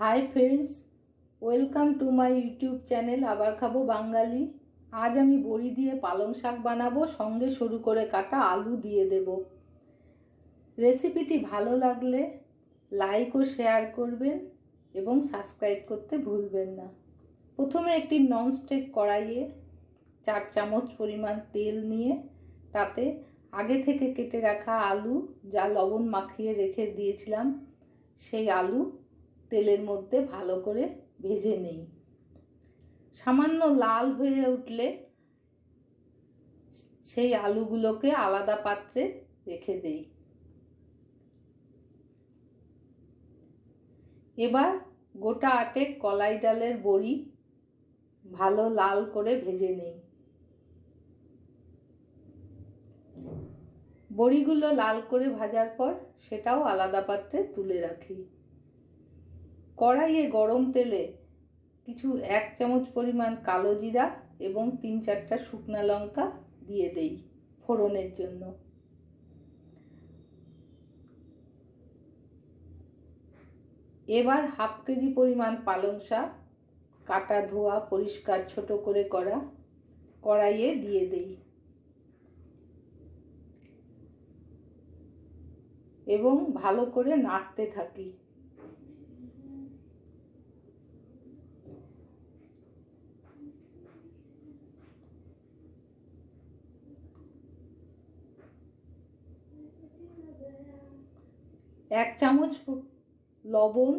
Hi friends welcome to my YouTube channel আবার খাব বাঙালি। আজ আমি বড়ি দিয়ে পালং শাক বানাবো, সঙ্গে সরু করে কাটা আলু দিয়ে দেব। রেসিপিটি ভালো লাগলে লাইক ও শেয়ার করবেন এবং সাবস্ক্রাইব করতে ভুলবেন না। প্রথমে একটি ননস্টিক কড়াইয়ে চার চামচ পরিমাণ তেল নিয়ে, তাতে আগে থেকে কেটে রাখা আলু, যা লবণ মাখিয়ে রেখে দিয়েছিলাম, সেই আলু তেলের মধ্যে ভালো করে ভেজে নেই। সামান্য লাল হয়ে উঠলে সেই আলুগুলোকে আলাদা পাত্রে রেখে দেই। এবার গোটা আটে কলাই ডালের বড়ি ভালো লাল করে ভেজে নেই। বড়িগুলো লাল করে ভাজার পর সেটাও আলাদা পাত্রে তুলে রাখি। কড়াইয়ে গরম তেলে কিছু এক চামচ পরিমাণ কালো জিরা এবং তিন চারটা শুকনা লঙ্কা দিয়ে দেই ফোড়নের জন্য। এবার হাফ কেজি পরিমাণ পালং শাক, কাটা ধোয়া, পরিষ্কার ছোট করে করা কড়াইয়ে দিয়ে দেই। এবং ভালো করে নাড়তে থাকি। এক চামচ লবণ,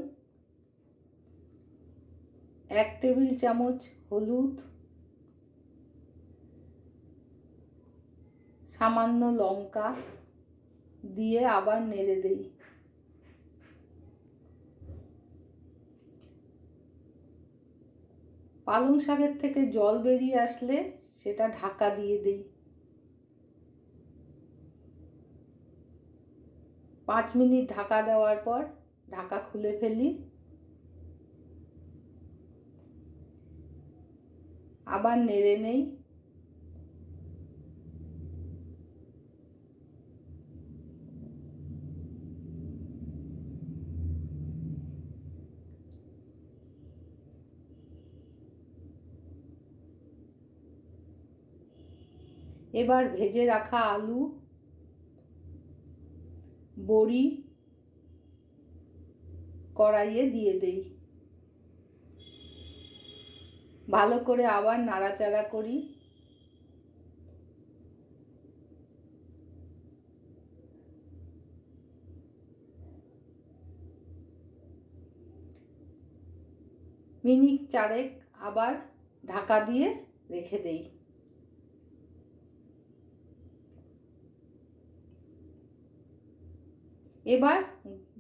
এক টেবিল চামচ হলুদ, সামান্য লঙ্কা দিয়ে আবার নেড়ে দেই। পালং শাকের থেকে জল বেরিয়ে আসলে সেটা ঢাকা দিয়ে দেই। পাঁচ মিনিট ঢাকা দেওয়ার পর ঢাকা খুলে ফেলি। আবার নেড়ে নেই। এবার ভেজে রাখা আলু বড়ি কড়াইয়ে দিয়ে দেই। ভালো করে আবার নাড়াচাড়া করি। মিনিট চারেক আবার ঢাকা দিয়ে রেখে দেই। এবার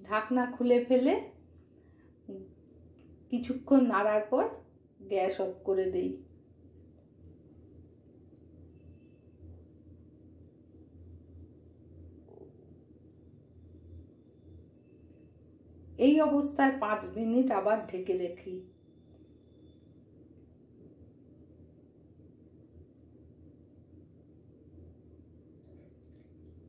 ঢাকনা খুলে ফেলে কিছুক্ষণ নাড়ার পর গ্যাস অফ করে দেই। এই অবস্থায় পাঁচ মিনিট আবার ঢেকে রেখি।